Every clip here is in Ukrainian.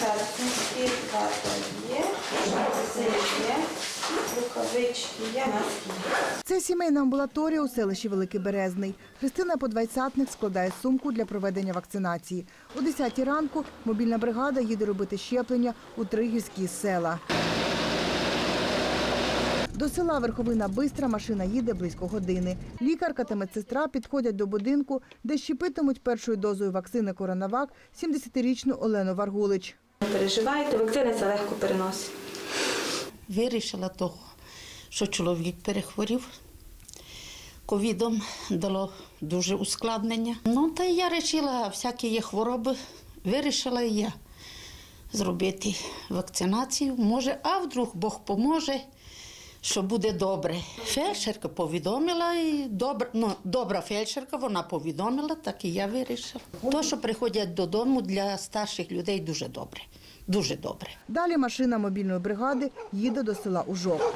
персинські, вата є, все є, рукавички. Це сімейна амбулаторія у селищі Великий Березний. Христина Подвайцятник складає сумку для проведення вакцинації. О 10 ранку мобільна бригада їде робити щеплення у три гірські села. До села Верховина Бистра машина їде близько години. Лікарка та медсестра підходять до будинку, де щепитимуть першою дозою вакцини Коронавак 70-річну Олену Варгулич. Не переживайте, вакцина це легко переносить. Вирішила того, що чоловік перехворів. Ковідом дало дуже ускладнення. Ну, та й я вирішила, всякі є хвороби, вирішила я зробити вакцинацію. Може, а вдруг Бог поможе, що буде добре. Фельдшерка повідомила, і добра, ну, добра фельдшерка, вона повідомила, так і я вирішила. То, що приходять додому для старших людей, дуже добре. Дуже добре. Далі машина мобільної бригади їде до села Ужок.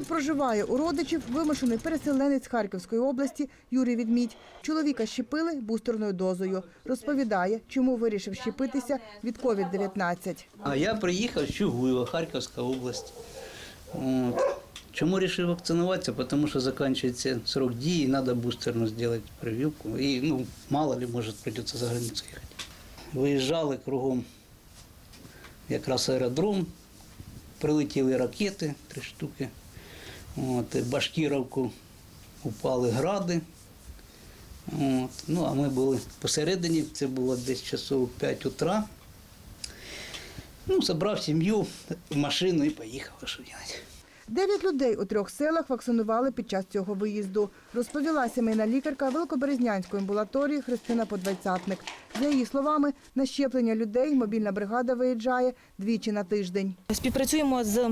Тут проживає у родичів вимушений переселенець Харківської області Юрій Відмідь. Чоловіка щепили бустерною дозою. Розповідає, чому вирішив щепитися від COVID-19. А я приїхав з Чугуєва, Харківська область. Чому вирішив вакцинуватися? Тому що закінчується срок дії, треба бустерну зробити прививку. І ну, мало ли, може, прийдеться за границю їхати. Виїжджали кругом якраз аеродром, прилетіли ракети, три штуки. От, Башкіровку упали гради. От. Ну, а ми були посередині, це було десь часов 5 утра. Ну, забрав сім'ю в машину і поїхав. Дев'ять людей у трьох селах вакцинували під час цього виїзду, розповіла сімейна лікарка Великоберезнянської амбулаторії Христина Подвайцятник. За її словами, на щеплення людей мобільна бригада виїжджає двічі на тиждень. Співпрацюємо з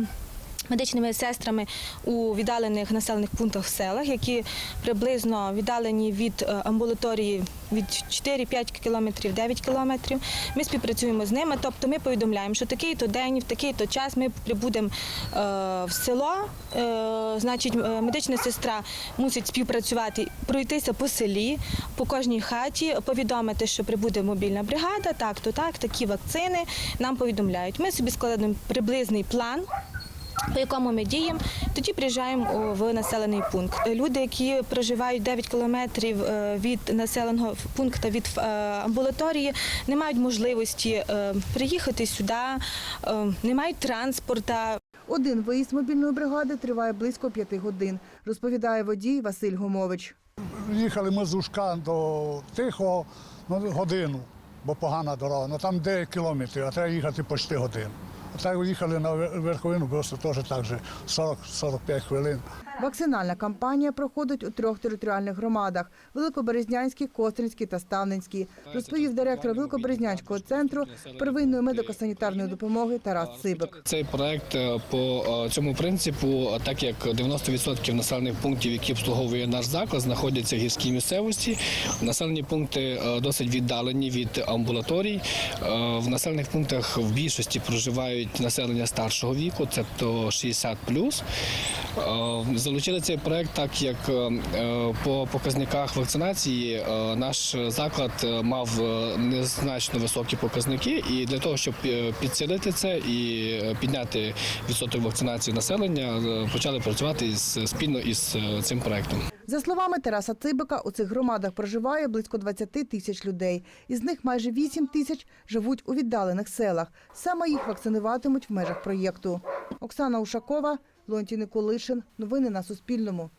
медичними сестрами у віддалених населених пунктах в селах, які приблизно віддалені від е, амбулаторії від 4-5 кілометрів, 9 кілометрів. Ми співпрацюємо з ними, тобто ми повідомляємо, що такий-то день, в такий-то час ми прибудемо е, в село. Е, Значить, медична сестра мусить співпрацювати, пройтися по селі, по кожній хаті, повідомити, що прибуде мобільна бригада, так, то так, такі вакцини нам повідомляють. Ми собі складемо приблизний план. По якому ми діємо, тоді приїжджаємо в населений пункт. Люди, які проживають 9 кілометрів е, від населеного пункту від е, амбулаторії, не мають можливості е, приїхати сюди, не мають транспорту. Один виїзд мобільної бригади триває близько п'яти годин, розповідає водій Василь Гомович. Їхали ми з Ужка до Тихого ну, годину, бо погана дорога. Ну там 9 кілометрів, а треба їхати почти годину. Так їхали на верховину, просто теж так же 40-45 хвилин. Вакцинальна кампанія проходить у трьох територіальних громадах – Великоберезнянській, Костринській та Ставненській, розповів директор Великоберезнянського центру первинної медико-санітарної допомоги Тарас Цибик. Цей проект е, по е, цьому принципу, е, так як 90% населених пунктів, які обслуговує наш заклад, знаходяться в гірській місцевості. Населені пункти досить віддалені від амбулаторій. В населених пунктах в більшості проживають населення старшого віку, це то 60 Залучили цей проект, так як е, е, по показниках вакцинації е, наш заклад е, мав е, незначно високі показники, і для того, щоб е, підсилити це і е, підняти відсоток вакцинації населення, е, почали працювати спільно із е, цим проектом. За словами Тараса Цибика, у цих громадах проживає близько 20 тисяч людей. Із них майже 8 тисяч живуть у віддалених селах. Саме їх вакцинуватимуть в межах проєкту. Оксана Ушакова, Леонтій Николишин. Новини на Суспільному.